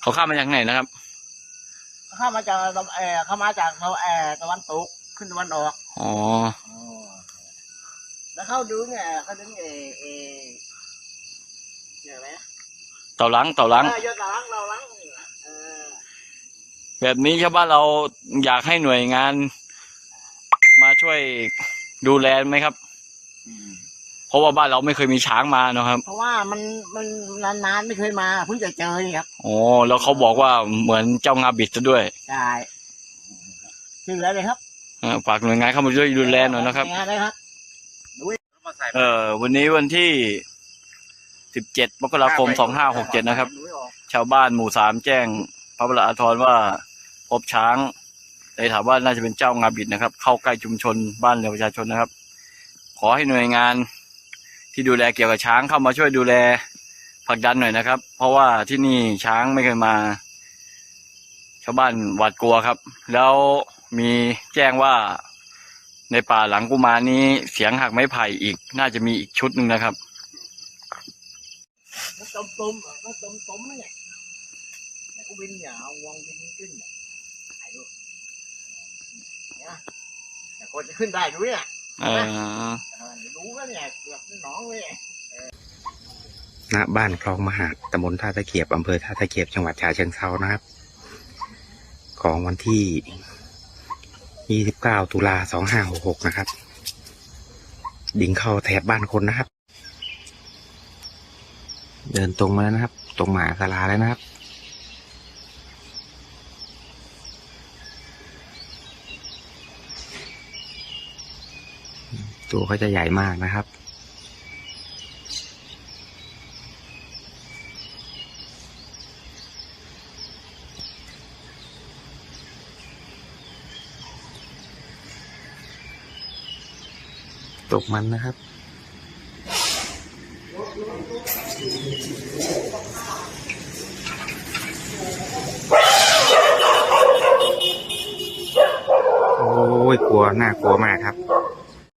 เขาข้ามมาจากไหนนะครับ เข้ามาจากตะเออเข้ามาจากตะเออตะวันตกขึ้นตะวันออกอ๋อ แล้วเข้าดูไงเขาดึงเอเอเนี่ยไหมเต่าหลังเต่าหลังเออยอดตาลังเราลังเออแบบนี้ชาวบ้านเราอยากให้หน่วยงาน มาช่วยดูแลไหมครับเพ ราะว่าบ้านเราไม่เคยมีช้างมาเนอะครับเพราะว่ามันมันนานๆไม่เคยมาเพิ่งจะเจอนี่ครับโอ้แล้วเขาบอกว่าเหมือนเจ้างาบิดซะด้วยใช่ชื่ออะไรเลยครับเออฝากหน่วยงานเข้ามาช่วยดูแลหน่อยนะครับ งานเลยครับ เออวันนี้วันที่สิบเจ็ดมกราคมสองห้าหกเจ็ดนะครับ ชาวบ้านหมู่สามแจ้ง พระบรอาทรว่าพบช้างเลยถามว่าน่าจะเป็นเจ้างาบิดนะครับ เข้าใกล้ชุมชนบ้านเรือนประชาชนนะครับ ขอให้หน่วยงาน ที่ดูแลเกี่ยวกับช้างเข้ามาช่วยดูแลผลักดันหน่อยนะครับ เพราะว่าที่นี่ช้างไม่เคยมา ชาวบ้านหวาดกลัวครับ แล้วมีแจ้งว่าในป่าหลังกุมารนี้เสียงหักไม้ไผ่อีก น่าจะมีอีกชุดหนึ่งนะครับ nó tôm tôm nó tôm tôm nó nhỉ nó có bên nhà ông quăng bên ขึ้นเนี่ยถ่ายรูปเนี่ยแต่คนจะขึ้นได้ด้วยอะเออเออ รู้ก็เนี่ยเกือบหนองเลยณบ้านคลองมหาดตำบลท่าตะเกียบอำเภอท่าตะเกียบจังหวัดฉะเชิงเทรานะครับ ของวันที่ 29 ตุลา 2566 นะครับ ดิ่งเข้าแถบบ้านคนนะครับ เดินตรงมาแล้วนะครับ ตรงหมาศาลาแล้วนะครับ ตัวก็จะใหญ่มากนะครับ ตกมันนะครับโอ้ยกลัวน่ากลัวมากครับ